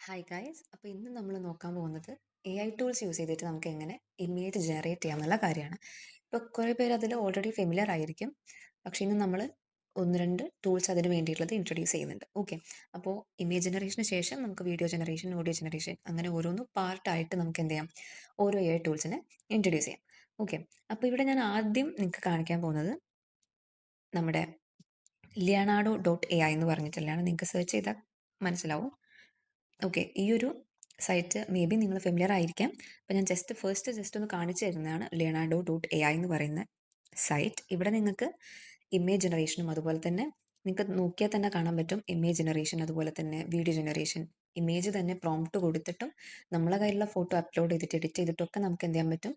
Hi guys അപ്പോൾ ഇന്ന് നമ്മൾ നോക്കാൻ പോകുന്നത് എ ഐ ടൂൾസ് യൂസ് ചെയ്തിട്ട് നമുക്ക് എങ്ങനെ ഇമേജ് ജനറേറ്റ് ചെയ്യാം എന്നുള്ള കാര്യമാണ്. ഇപ്പോൾ കുറേ പേര് അതിൽ ഓൾറെഡി ഫെമിലിയർ ആയിരിക്കും. പക്ഷേ ഇന്ന് നമ്മൾ ഒന്ന് രണ്ട് ടൂൾസ് അതിന് വേണ്ടിയിട്ടുള്ളത് ഇൻട്രൊഡ്യൂസ് ചെയ്യുന്നുണ്ട്. ഓക്കെ അപ്പോൾ ഇമേജ് ജനറേഷന് ശേഷം നമുക്ക് വീഡിയോ ജനറേഷൻ ഓഡിയോ ജനറേഷൻ അങ്ങനെ ഓരോന്ന് പാർട്ടായിട്ട് നമുക്ക് എന്ത് ചെയ്യാം? ഓരോ എ ഐ ടൂൾസിനെ ഇൻട്രൊഡ്യൂസ് ചെയ്യാം. ഓക്കെ അപ്പോൾ ഇവിടെ ഞാൻ ആദ്യം നിങ്ങൾക്ക് കാണിക്കാൻ പോകുന്നത് നമ്മുടെ ലിയനാഡോ ഡോട്ട് എ ഐ എന്ന് പറഞ്ഞിട്ടുള്ളതാണ് നിങ്ങൾക്ക് സെർച്ച് ചെയ്താൽ മനസ്സിലാവും. ഓക്കെ ഈ ഒരു സൈറ്റ് മേ ബി നിങ്ങൾ ഫെമിലിയർ ആയിരിക്കാം. അപ്പോൾ ഞാൻ ജസ്റ്റ് ഫസ്റ്റ് ജസ്റ്റ് ഒന്ന് കാണിച്ചു തരുന്നതാണ് ലിയണാഡോ ഡോട്ട് എ ഐ എന്ന് പറയുന്ന സൈറ്റ് ഇവിടെ നിങ്ങൾക്ക് ഇമേജ് ജനറേഷനും അതുപോലെ തന്നെ നിങ്ങൾക്ക് നോക്കിയാൽ തന്നെ കാണാൻ പറ്റും ഇമേജ് ജനറേഷൻ അതുപോലെ തന്നെ വീഡിയോ ജനറേഷൻ ഇമേജ് തന്നെ പ്രോംപ്റ്റ് കൊടുത്തിട്ടും നമ്മളെ കയ്യിലുള്ള ഫോട്ടോ അപ്ലോഡ് ചെയ്തിട്ട് എഡിറ്റ് ചെയ്തിട്ടൊക്കെ നമുക്ക് എന്ത് ചെയ്യാൻ പറ്റും?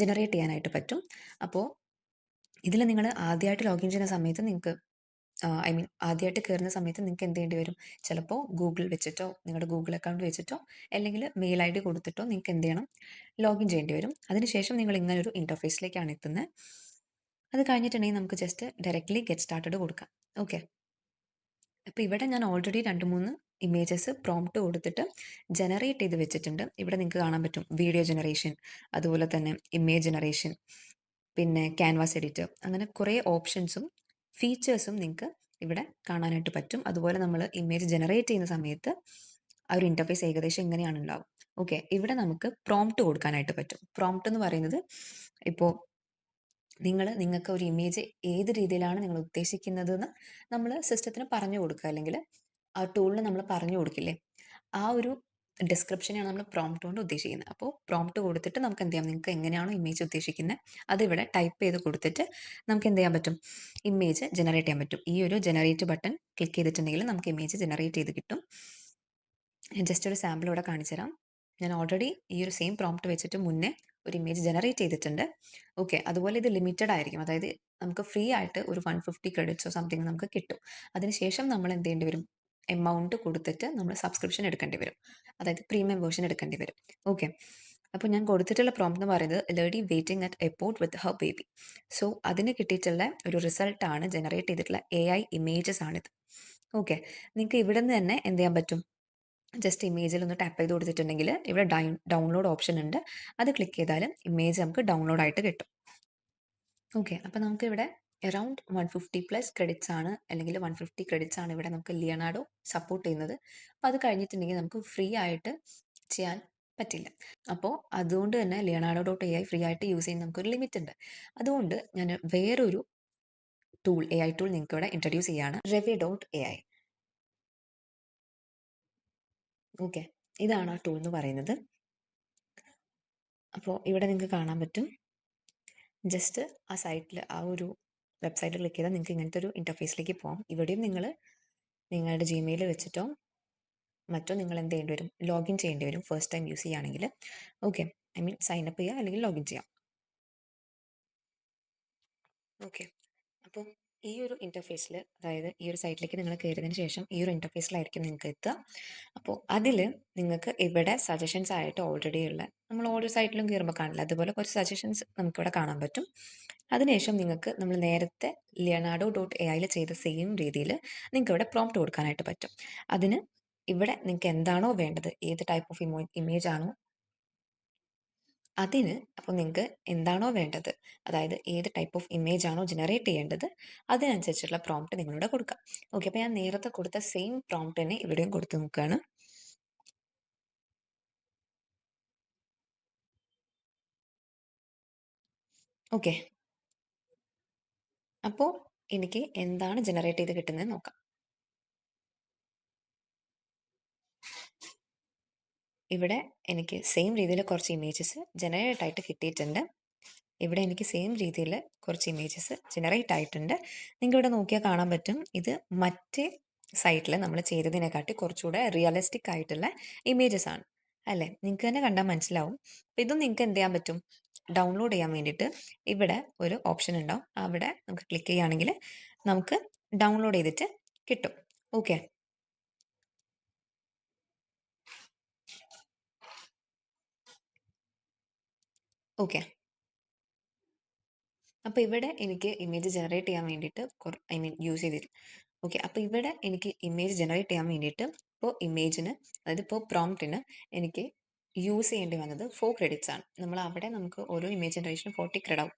ജനറേറ്റ് ചെയ്യാനായിട്ട് പറ്റും. അപ്പോൾ ഇതിൽ നിങ്ങൾ ആദ്യമായിട്ട് ലോഗിൻ ചെയ്യുന്ന സമയത്ത് നിങ്ങൾക്ക് ഐ മീൻ ആദ്യമായിട്ട് കയറുന്ന സമയത്ത് നിങ്ങൾക്ക് എന്ത് ചെയ്യേണ്ടി വരും? ചിലപ്പോൾ ഗൂഗിൾ വെച്ചിട്ടോ നിങ്ങളുടെ ഗൂഗിൾ അക്കൗണ്ട് വെച്ചിട്ടോ അല്ലെങ്കിൽ മെയിൽ ഐ ഡി കൊടുത്തിട്ടോ നിങ്ങൾക്ക് എന്ത് ചെയ്യണം? ലോഗിൻ ചെയ്യേണ്ടി വരും. അതിനുശേഷം നിങ്ങൾ ഇങ്ങനെ ഒരു ഇന്റർഫേസിലേക്കാണ് എത്തുന്നത് അത് കഴിഞ്ഞിട്ടുണ്ടെങ്കിൽ നമുക്ക് ജസ്റ്റ് ഡയറക്റ്റ്ലി ഗെറ്റ് സ്റ്റാർട്ടഡ് കൊടുക്കാം. ഓക്കെ അപ്പോൾ ഇവിടെ ഞാൻ ഓൾറെഡി രണ്ട് മൂന്ന് ഇമേജസ് പ്രോംപ്റ്റ് കൊടുത്തിട്ട് ജനറേറ്റ് ചെയ്ത് വെച്ചിട്ടുണ്ട്. ഇവിടെ നിങ്ങൾക്ക് കാണാൻ പറ്റും. വീഡിയോ ജനറേഷൻ അതുപോലെ തന്നെ ഇമേജ് ജനറേഷൻ പിന്നെ ക്യാൻവാസ് എഡിറ്റ് അങ്ങനെ കുറേ ഓപ്ഷൻസും ഫീച്ചേഴ്സും നിങ്ങൾക്ക് ഇവിടെ കാണാനായിട്ട് പറ്റും. അതുപോലെ നമ്മൾ ഇമേജ് ജനറേറ്റ് ചെയ്യുന്ന സമയത്ത് ആ ഒരു ഇന്റർഫേസ് ഏകദേശം ഇങ്ങനെയാണ് ഉണ്ടാവും ഓക്കെ ഇവിടെ നമുക്ക് പ്രോംപ്റ്റ് കൊടുക്കാനായിട്ട് പറ്റും. പ്രോംപ്റ്റ് എന്ന് പറയുന്നത് ഇപ്പോൾ നിങ്ങൾ നിങ്ങൾക്ക് ഒരു ഇമേജ് ഏത് രീതിയിലാണ് നിങ്ങൾ ഉദ്ദേശിക്കുന്നത് എന്ന് നമ്മൾ സിസ്റ്റത്തിന് പറഞ്ഞു കൊടുക്കുക. അല്ലെങ്കിൽ ആ ടൂളിന് നമ്മൾ പറഞ്ഞു കൊടുക്കില്ലേ? ആ ഒരു ഡിസ്ക്രിപ്ഷനെയാണ് നമ്മൾ പ്രോംപ്റ്റ് കൊണ്ട് ഉദ്ദേശിക്കുന്നത് അപ്പോൾ പ്രോംപ്റ്റ് കൊടുത്തിട്ട് നമുക്ക് എന്ത് ചെയ്യാം? നിങ്ങൾക്ക് എങ്ങനെയാണോ ഇമേജ് ഉദ്ദേശിക്കുന്നത് അതിവിടെ ടൈപ്പ് ചെയ്ത് കൊടുത്തിട്ട് നമുക്ക് എന്ത് ചെയ്യാൻ പറ്റും? ഇമേജ് ജനറേറ്റ് ചെയ്യാൻ പറ്റും. ഈ ഒരു ജനറേറ്റ് ബട്ടൺ ക്ലിക്ക് ചെയ്തിട്ടുണ്ടെങ്കിൽ നമുക്ക് ഇമേജ് ജനറേറ്റ് ചെയ്ത് കിട്ടും. ജസ്റ്റ് ഒരു സാമ്പിൾ ഇവിടെ കാണിച്ചു തരാം. ഞാൻ ഓൾറെഡി ഈ ഒരു സെയിം പ്രോംപ്റ്റ് വെച്ചിട്ട് മുന്നേ ഒരു ഇമേജ് ജനറേറ്റ് ചെയ്തിട്ടുണ്ട്. ഓക്കെ അതുപോലെ ഇത് ലിമിറ്റഡ് ആയിരിക്കും. അതായത് നമുക്ക് ഫ്രീ ആയിട്ട് ഒരു വൺ ഫിഫ്റ്റി ക്രെഡിറ്റ്സോ സംതിങ് നമുക്ക് കിട്ടും. അതിനുശേഷം നമ്മൾ എന്ത് ചെയ്യേണ്ടി വരും? എമൗണ്ട് കൊടുത്തിട്ട് നമ്മൾ സബ്സ്ക്രിപ്ഷൻ എടുക്കേണ്ടി വരും. അതായത് പ്രീമിയം വേർഷൻ എടുക്കേണ്ടി വരും. ഓക്കെ അപ്പോൾ ഞാൻ കൊടുത്തിട്ടുള്ള പ്രോംപ്റ്റ് എന്ന് പറയുന്നത് lady waiting at airport with her baby so അതിന് കിട്ടിയിട്ടുള്ള ഒരു റിസൾട്ടാണ് ജനറേറ്റ് ചെയ്തിട്ടുള്ള എ ഐ ഇമേജസ് ആണിത്. ഓക്കെ നിങ്ങൾക്ക് ഇവിടെ നിന്ന് തന്നെ എന്ത് ചെയ്യാൻ പറ്റും? ജസ്റ്റ് ഇമേജിൽ ഒന്ന് ടാപ്പ് ചെയ്ത് കൊടുത്തിട്ടുണ്ടെങ്കിൽ ഇവിടെ ഡൗൺലോഡ് ഓപ്ഷൻ ഉണ്ട്. അത് ക്ലിക്ക് ചെയ്താൽ ഇമേജ് നമുക്ക് ഡൗൺലോഡ് ആയിട്ട് കിട്ടും. ഓക്കെ അപ്പോൾ നമുക്ക് around one fifty plus credits ആണ് അല്ലെങ്കിൽ വൺ ഫിഫ്റ്റി ക്രെഡിറ്റ്സ് ആണ് ഇവിടെ നമുക്ക് ലിയനാഡോ സപ്പോർട്ട് ചെയ്യുന്നത്. അപ്പോൾ അത് കഴിഞ്ഞിട്ടുണ്ടെങ്കിൽ നമുക്ക് ഫ്രീ ആയിട്ട് ചെയ്യാൻ പറ്റില്ല. അപ്പോൾ അതുകൊണ്ട് തന്നെ Leonardo dot A I free ആയിട്ട് യൂസ് ചെയ്യുന്ന നമുക്കൊരു ലിമിറ്റ് ഉണ്ട്. അതുകൊണ്ട് ഞാൻ വേറൊരു ടൂൾ എ ഐ ടൂൾ നിങ്ങൾക്ക് ഇവിടെ ഇൻട്രൊഡ്യൂസ് ചെയ്യാണ്. Reve dot A I okay ഇതാണ് ആ ടൂൾ എന്ന് പറയുന്നത്. അപ്പോൾ ഇവിടെ നിങ്ങൾക്ക് കാണാൻ പറ്റും. ജസ്റ്റ് ആ സൈറ്റിൽ ആ ഒരു വെബ്സൈറ്റ് ക്ലിക്ക് ചെയ്താൽ നിങ്ങൾക്ക് ഇങ്ങനത്തെ ഒരു ഇന്റർഫേസിലേക്ക് പോകാം ഇവിടെയും നിങ്ങൾ നിങ്ങളുടെ ജിമെയിൽ വെച്ചിട്ടോ മറ്റോ നിങ്ങൾ എന്ത് ചെയ്യേണ്ടി വരും? ലോഗിൻ ചെയ്യേണ്ടി വരും ഫസ്റ്റ് ടൈം യൂസ് ചെയ്യുകയാണെങ്കിൽ. Okay I mean sign up ചെയ്യുക അല്ലെങ്കിൽ ലോഗിൻ ചെയ്യാം. ഓക്കെ അപ്പം ഈ ഒരു ഇന്റർഫേസിൽ അതായത് ഈ ഒരു സൈറ്റിലേക്ക് നിങ്ങൾ കയറിയതിന് ശേഷം ഈ ഒരു ഇന്റർഫേസിലായിരിക്കും നിങ്ങൾക്ക് എത്തുക. അപ്പോൾ അതിൽ നിങ്ങൾക്ക് ഇവിടെ സജഷൻസ് ആയിട്ട് ഓൾറെഡി ഉള്ള നമ്മൾ ഓരോ സൈറ്റിലും കയറുമ്പോൾ കാണില്ല. അതുപോലെ കുറച്ച് സജഷൻസ് നമുക്കിവിടെ കാണാൻ പറ്റും. അതിനുശേഷം നിങ്ങൾക്ക് നമ്മൾ നേരത്തെ ലിയനാഡോ ഡോട്ട് എ ഐയിൽ ചെയ്ത സെയിം രീതിയിൽ നിങ്ങൾക്ക് ഇവിടെ പ്രോംപ്റ്റ് കൊടുക്കാനായിട്ട് പറ്റും. അതിന് ഇവിടെ നിങ്ങൾക്ക് എന്താണോ വേണ്ടത് ഏത് ടൈപ്പ് ഓഫ് ഇമോ ഇമേജ് ആണോ അതിന് അപ്പോൾ നിങ്ങൾക്ക് എന്താണോ വേണ്ടത് അതായത് ഏത് ടൈപ്പ് ഓഫ് ഇമേജ് ആണോ ജനറേറ്റ് ചെയ്യേണ്ടത് അതിനനുസരിച്ചുള്ള പ്രോംപ്റ്റ് നിങ്ങളിവിടെ കൊടുക്കാം. ഓക്കെ അപ്പോൾ ഞാൻ നേരത്തെ കൊടുത്ത സെയിം പ്രോംപ്റ്റ് തന്നെ ഇവിടെയും കൊടുത്ത് നോക്കുകയാണ് ഓക്കെ അപ്പോൾ എനിക്ക് എന്താണ് ജനറേറ്റ് ചെയ്ത് കിട്ടുന്നത് നോക്കാം. ഇവിടെ എനിക്ക് സെയിം രീതിയിൽ കുറച്ച് ഇമേജസ് ജനറേറ്റ് ആയിട്ട് കിട്ടിയിട്ടുണ്ട്. ഇവിടെ എനിക്ക് സെയിം രീതിയിൽ കുറച്ച് ഇമേജസ് ജനറേറ്റ് ആയിട്ടുണ്ട്. നിങ്ങൾക്ക് ഇവിടെ നോക്കിയാൽ കാണാൻ പറ്റും. ഇത് മറ്റ് സൈറ്റിൽ നമ്മൾ ചെയ്തതിനെക്കാട്ടി കുറച്ചുകൂടെ റിയലിസ്റ്റിക് ആയിട്ടുള്ള ഇമേജസ് ആണ്. അല്ലേ? നിങ്ങൾക്ക് തന്നെ കണ്ടാൽ മനസ്സിലാവും. അപ്പം ഇതും നിങ്ങൾക്ക് എന്ത് ചെയ്യാൻ പറ്റും? ഡൗൺലോഡ് ചെയ്യാൻ വേണ്ടിയിട്ട് ഇവിടെ ഒരു ഓപ്ഷൻ ഉണ്ടാവും. അവിടെ നമുക്ക് ക്ലിക്ക് ചെയ്യുകയാണെങ്കിൽ നമുക്ക് ഡൗൺലോഡ് ചെയ്തിട്ട് കിട്ടും. Okay okay. അപ്പോൾ ഇവിടെ എനിക്ക് ഇമേജ് ജനറേറ്റ് ചെയ്യാൻ വേണ്ടിയിട്ട് ഐ മീൻ യൂസ് ചെയ്തിട്ട് ഓക്കെ. അപ്പോൾ ഇവിടെ എനിക്ക് ഇമേജ് ജനറേറ്റ് ചെയ്യാൻ വേണ്ടിയിട്ട് ഇപ്പോൾ ഇമേജിന് അതായത് ഇപ്പോൾ പ്രോംപ്റ്റിന് എനിക്ക് യൂസ് ചെയ്യേണ്ടി വന്നത് ഫോർ ക്രെഡിറ്റ്സ് ആണ്. നമ്മൾ അവിടെ നമുക്ക് ഓരോ ഇമേജ് ജനറേഷനും ഫോർട്ടി ക്രെഡ് ആവും.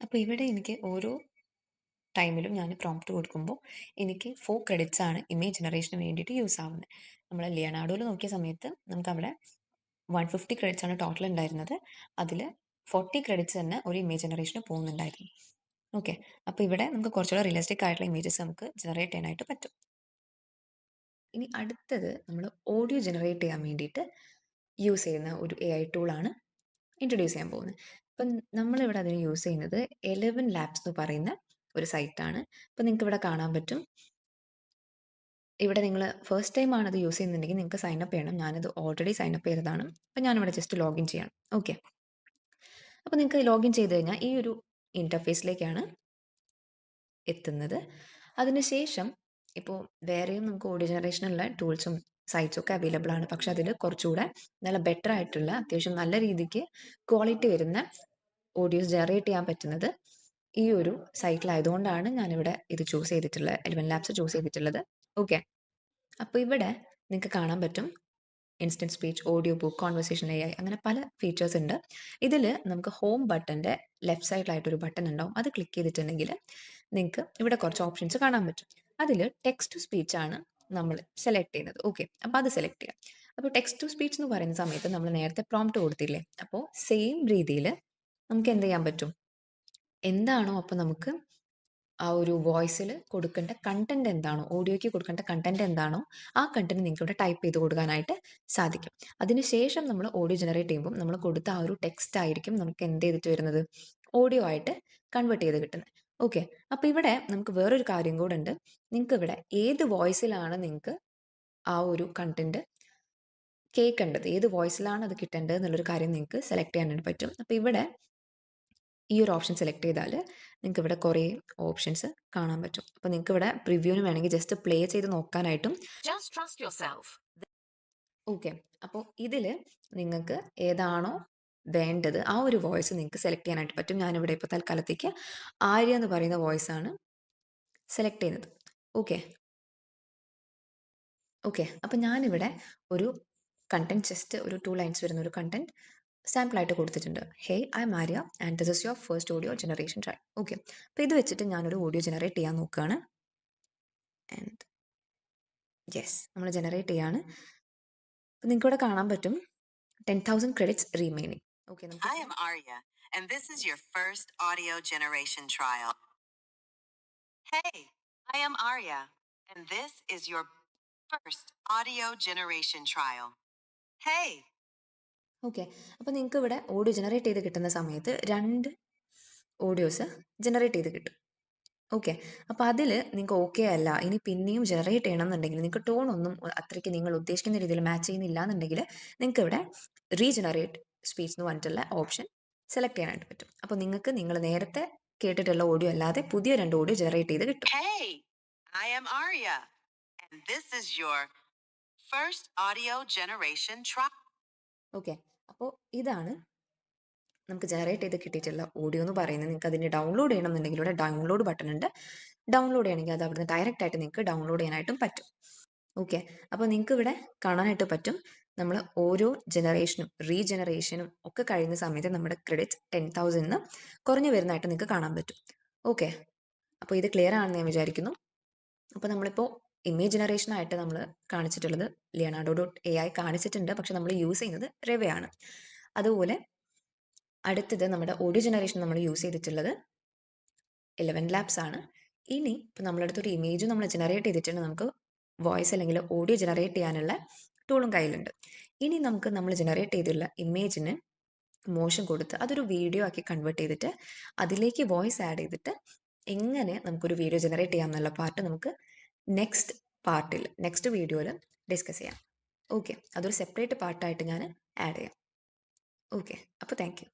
അപ്പോൾ ഇവിടെ എനിക്ക് ഓരോ ടൈമിലും ഞാൻ പ്രോംപ്റ്റ് കൊടുക്കുമ്പോൾ എനിക്ക് ഫോർ ക്രെഡിറ്റ്സ് ആണ് ഇമേജ് ജനറേഷന് വേണ്ടിയിട്ട് യൂസ് ആവുന്നത് നമ്മൾ ലിയനാർഡോയിൽ നോക്കിയ സമയത്ത് നമുക്ക് അവിടെ വൺ ഫിഫ്റ്റി ക്രെഡിറ്റ്സ് ആണ് ടോട്ടൽ ഉണ്ടായിരുന്നത് അതിൽ ഫോർട്ടി ക്രെഡിറ്റ്സ് തന്നെ ഒരു ഇമേജ് ജനറേഷന് പോകുന്നുണ്ടായിരുന്നു. ഓക്കെ അപ്പോൾ ഇവിടെ നമുക്ക് കുറച്ചുകൂടെ റിയലിസ്റ്റിക് ആയിട്ടുള്ള ഇമേജസ് നമുക്ക് ജനറേറ്റ് ചെയ്യാനായിട്ട് പറ്റും. ഇനി അടുത്തത് നമ്മൾ ഓഡിയോ ജനറേറ്റ് ചെയ്യാൻ വേണ്ടിയിട്ട് യൂസ് ചെയ്യുന്ന ഒരു എ ഐ ടൂളാണ് ഇൻട്രൊഡ്യൂസ് ചെയ്യാൻ പോകുന്നത്. അപ്പം നമ്മളിവിടെ അതിന് യൂസ് ചെയ്യുന്നത് എലവൻ ലാബ്സ് എന്ന് പറയുന്ന ഒരു സൈറ്റാണ് അപ്പം നിങ്ങൾക്ക് ഇവിടെ കാണാൻ പറ്റും. ഇവിടെ നിങ്ങൾ ഫസ്റ്റ് ടൈം ആണ് അത് യൂസ് ചെയ്യുന്നുണ്ടെങ്കിൽ നിങ്ങൾക്ക് സൈൻ അപ്പ് ചെയ്യണം. ഞാനത് ഓൾറെഡി സൈൻ അപ്പ് ചെയ്തതാണ്. അപ്പം ഞാനിവിടെ ജസ്റ്റ് ലോഗിൻ ചെയ്യണം. ഓക്കെ അപ്പോൾ നിങ്ങൾക്ക് ലോഗിൻ ചെയ്ത് കഴിഞ്ഞാൽ ഈ ഒരു ഇന്റർഫേസിലേക്കാണ് എത്തുന്നത്. അതിനുശേഷം ഇപ്പോൾ വേറെയും നമുക്ക് ഓഡിയോ ജനറേഷനുള്ള ടൂൾസും സൈറ്റ്സും ഒക്കെ അവൈലബിൾ ആണ്. പക്ഷെ അതിൽ കുറച്ചുകൂടെ നല്ല ബെറ്റർ ആയിട്ടുള്ള അത്യാവശ്യം നല്ല രീതിക്ക് ക്വാളിറ്റി വരുന്ന ഓഡിയോസ് ജനറേറ്റ് ചെയ്യാൻ പറ്റുന്നത് ഈ ഒരു സൈറ്റിലായതുകൊണ്ടാണ് ഞാനിവിടെ ഇത് ചൂസ് ചെയ്തിട്ടുള്ളത് എലിവൻ ലാബ്സ് ചൂസ് ചെയ്തിട്ടുള്ളത്. ഓക്കെ. അപ്പോൾ ഇവിടെ നിങ്ങൾക്ക് കാണാൻ പറ്റും instant speech audio book conversation A I അങ്ങനെ പല ഫീച്ചേഴ്സ് ഉണ്ട്. ഇതിൽ നമുക്ക് ഹോം ബട്ടന്റെ ലെഫ്റ്റ് സൈഡിലായിട്ടൊരു ബട്ടൺ ഉണ്ടാവും. അത് ക്ലിക്ക് ചെയ്തിട്ടുണ്ടെങ്കിൽ നിങ്ങൾക്ക് ഇവിടെ കുറച്ച് ഓപ്ഷൻസ് കാണാൻ പറ്റും. അതിൽ ടെക്സ്റ്റ് ടു സ്പീച്ച് ആണ് നമ്മൾ സെലക്ട് ചെയ്യുന്നത്. ഓക്കെ. അപ്പോൾ അത് സെലക്ട് ചെയ്യാം. അപ്പോൾ ടെക്സ്റ്റ് ടു സ്പീച്ച് എന്ന് പറയുന്ന സമയത്ത് നമ്മൾ നേരത്തെ പ്രോംപ്റ്റ് കൊടുത്തില്ലേ? അപ്പോൾ സെയിം രീതിയിൽ നമുക്ക് എന്ത് ചെയ്യാൻ പറ്റും? എന്താണോ അപ്പോൾ നമുക്ക് ആ ഒരു വോയിസിൽ കൊടുക്കേണ്ട കണ്ടന്റ് എന്താണോ ഓഡിയോയ്ക്ക് കൊടുക്കേണ്ട കണ്ടന്റ് എന്താണോ ആ കണ്ടന്റ് നിങ്ങൾക്ക് ഇവിടെ ടൈപ്പ് ചെയ്ത് കൊടുക്കാനായിട്ട് സാധിക്കും. അതിനുശേഷം നമ്മൾ ഓഡിയോ ജനറേറ്റ് ചെയ്യുമ്പോൾ നമ്മൾ കൊടുത്ത ആ ഒരു ടെക്സ്റ്റ് ആയിരിക്കും നമുക്ക് എന്ത് ചെയ്തിട്ട് വരുന്നത്? ഓഡിയോ ആയിട്ട് കൺവേർട്ട് ചെയ്ത് കിട്ടുന്നത്. ഓക്കെ അപ്പോൾ ഇവിടെ നമുക്ക് വേറൊരു കാര്യം കൂടെ ഉണ്ട്. നിങ്ങൾക്ക് ഇവിടെ ഏത് വോയിസിലാണ് നിങ്ങൾക്ക് ആ ഒരു കണ്ടന്റ് കേൾക്കേണ്ടത്? ഏത് വോയിസിലാണ് അത് കിട്ടേണ്ടത്? എന്നുള്ളൊരു കാര്യം നിങ്ങൾക്ക് സെലക്ട് ചെയ്യാനായിട്ട് പറ്റും. അപ്പോൾ ഇവിടെ ഈ ഒരു ഓപ്ഷൻ സെലക്ട് ചെയ്താൽ നിങ്ങൾക്ക് ഇവിടെ കുറേ ഓപ്ഷൻസ് കാണാൻ പറ്റും. അപ്പോൾ നിങ്ങൾക്ക് ഇവിടെ പ്രിവ്യൂവിന് വേണമെങ്കിൽ ജസ്റ്റ് പ്ലേ ചെയ്ത് നോക്കാനായിട്ടും ഓക്കെ അപ്പോൾ ഇതിൽ നിങ്ങൾക്ക് ഏതാണോ വേണ്ടത് ആ ഒരു വോയിസ് നിങ്ങൾക്ക് സെലക്ട് ചെയ്യാനായിട്ട് പറ്റും. ഞാനിവിടെ ഇപ്പോൾ തൽക്കാലത്തേക്ക് ആര്യ എന്ന് പറയുന്ന വോയിസ് ആണ് സെലക്ട് ചെയ്യുന്നത്. ഓക്കെ ഓക്കെ അപ്പം ഞാനിവിടെ ഒരു കണ്ടന്റ് ജസ്റ്റ് ഒരു ടു ലൈൻസ് വരുന്ന ഒരു കണ്ടന്റ് സാമ്പിൾ ആയിട്ട് കൊടുത്തിട്ടുണ്ട്. Hey I Maria Arya and this is your first audio generation try okay അപ്പോൾ ഇത് വെച്ചിട്ട് ഞാനൊരു ഓഡിയോ ജനറേറ്റ് ചെയ്യാൻ നോക്കുകയാണ് ആൻഡ് യെസ് നമ്മൾ ജനറേറ്റ് ചെയ്യാണ്. അപ്പോൾ നിങ്ങൾക്ക് ഇവിടെ കാണാൻ പറ്റും ten thousand credits remaining okay Arya, and this is your first audio generation trial. Hey, I am Arya, and this is your first audio generation trial. Okay. അപ്പോൾ നിങ്ങൾക്ക് ഇവിടെ ഓഡിയോ ജനറേറ്റ് ചെയ്ത് കിട്ടുന്ന സമയത്ത് രണ്ട് ഓഡിയോസ് ജനറേറ്റ് ചെയ്ത് കിട്ടും. Okay. അപ്പോൾ അതിൽ നിങ്ങൾക്ക് ഓക്കെ അല്ല ഇനി പിന്നെയും ജനറേറ്റ് ചെയ്യണം എന്നുണ്ടെങ്കിൽ നിങ്ങൾക്ക് ടോൺ ഒന്നും അത്രയ്ക്ക് നിങ്ങൾ ഉദ്ദേശിക്കുന്ന രീതിയിൽ മാച്ച് ചെയ്യുന്നില്ല എന്നുണ്ടെങ്കിൽ നിങ്ങൾക്ക് ഇവിടെ റീജനറേറ്റ് സ്പീച്ച് എന്ന് പറഞ്ഞിട്ടുള്ള ഓപ്ഷൻ സെലക്ട് ചെയ്യാനായിട്ട് പറ്റും. അപ്പോൾ നിങ്ങൾക്ക് നിങ്ങൾ നേരത്തെ കേട്ടിട്ടുള്ള ഓഡിയോ അല്ലാതെ പുതിയ രണ്ട് ഓഡിയോ ജനറേറ്റ് ചെയ്ത് കിട്ടും. Hey, I am Arya, and this is your first audio generation trial. Okay അപ്പോൾ ഇതാണ് നമുക്ക് ജനറേറ്റ് ചെയ്ത് കിട്ടിയിട്ടുള്ള ഓഡിയോ എന്ന് പറയുന്നത്. നിങ്ങൾക്ക് അതിന്റെ ഡൗൺലോഡ് ചെയ്യണം എന്നുണ്ടെങ്കിൽ ഇവിടെ ഡൗൺലോഡ് ബട്ടൺ ഉണ്ട്. ഡൗൺലോഡ് ചെയ്യണമെങ്കിൽ അത് അവിടുന്ന് ഡയറക്റ്റ് ആയിട്ട് നിങ്ങൾക്ക് ഡൗൺലോഡ് ചെയ്യാനായിട്ടും പറ്റും. ഓക്കെ അപ്പോൾ നിങ്ങൾക്ക് ഇവിടെ കാണാനായിട്ട് പറ്റും. നമ്മൾ ഓരോ ജനറേഷനും റീജനറേഷനും ഒക്കെ കഴിയുന്ന സമയത്ത് നമ്മുടെ ക്രെഡിറ്റ് ടെൻ തൗസൻഡിന് കുറഞ്ഞു വരുന്നതായിട്ട് നിങ്ങൾക്ക് കാണാൻ പറ്റും. ഓക്കെ അപ്പോൾ ഇത് ക്ലിയർ ആണെന്ന് ഞാൻ വിചാരിക്കുന്നു. അപ്പോൾ നമ്മളിപ്പോൾ ഇമേജ് ജനറേഷൻ ആയിട്ട് നമ്മൾ കാണിച്ചിട്ടുള്ളത് ലിയനാർഡോ ഡോട്ട് എ ഐ കാണിച്ചിട്ടുണ്ട്. പക്ഷെ നമ്മൾ യൂസ് ചെയ്യുന്നത് റെവയാണ് അതുപോലെ അടുത്തത് നമ്മുടെ ഓഡിയോ ജനറേഷൻ നമ്മൾ യൂസ് ചെയ്തിട്ടുള്ളത് ഇലവൻ ലാബ്സ് ആണ്. ഇനി ഇപ്പം നമ്മുടെ അടുത്തൊരു ഇമേജ് നമ്മൾ ജനറേറ്റ് ചെയ്തിട്ടുണ്ട്. നമുക്ക് വോയിസ് അല്ലെങ്കിൽ ഓഡിയോ ജനറേറ്റ് ചെയ്യാനുള്ള ടൂളും കയ്യിലുണ്ട്. ഇനി നമുക്ക് നമ്മൾ ജനറേറ്റ് ചെയ്തിട്ടുള്ള ഇമേജിന് മോഷൻ കൊടുത്ത് അതൊരു വീഡിയോ ആക്കി കൺവേർട്ട് ചെയ്തിട്ട് അതിലേക്ക് വോയിസ് ആഡ് ചെയ്തിട്ട് എങ്ങനെ നമുക്കൊരു വീഡിയോ ജനറേറ്റ് ചെയ്യാം എന്നുള്ള പാർട്ട് നമുക്ക് നെക്സ്റ്റ് പാർട്ടിൽ നെക്സ്റ്റ് വീഡിയോയിൽ ഡിസ്കസ് ചെയ്യാം. ഓക്കെ അതൊരു സെപ്പറേറ്റ് പാർട്ടായിട്ട് ഞാൻ ആഡ് ചെയ്യാം. ഓക്കെ അപ്പോൾ താങ്ക് യു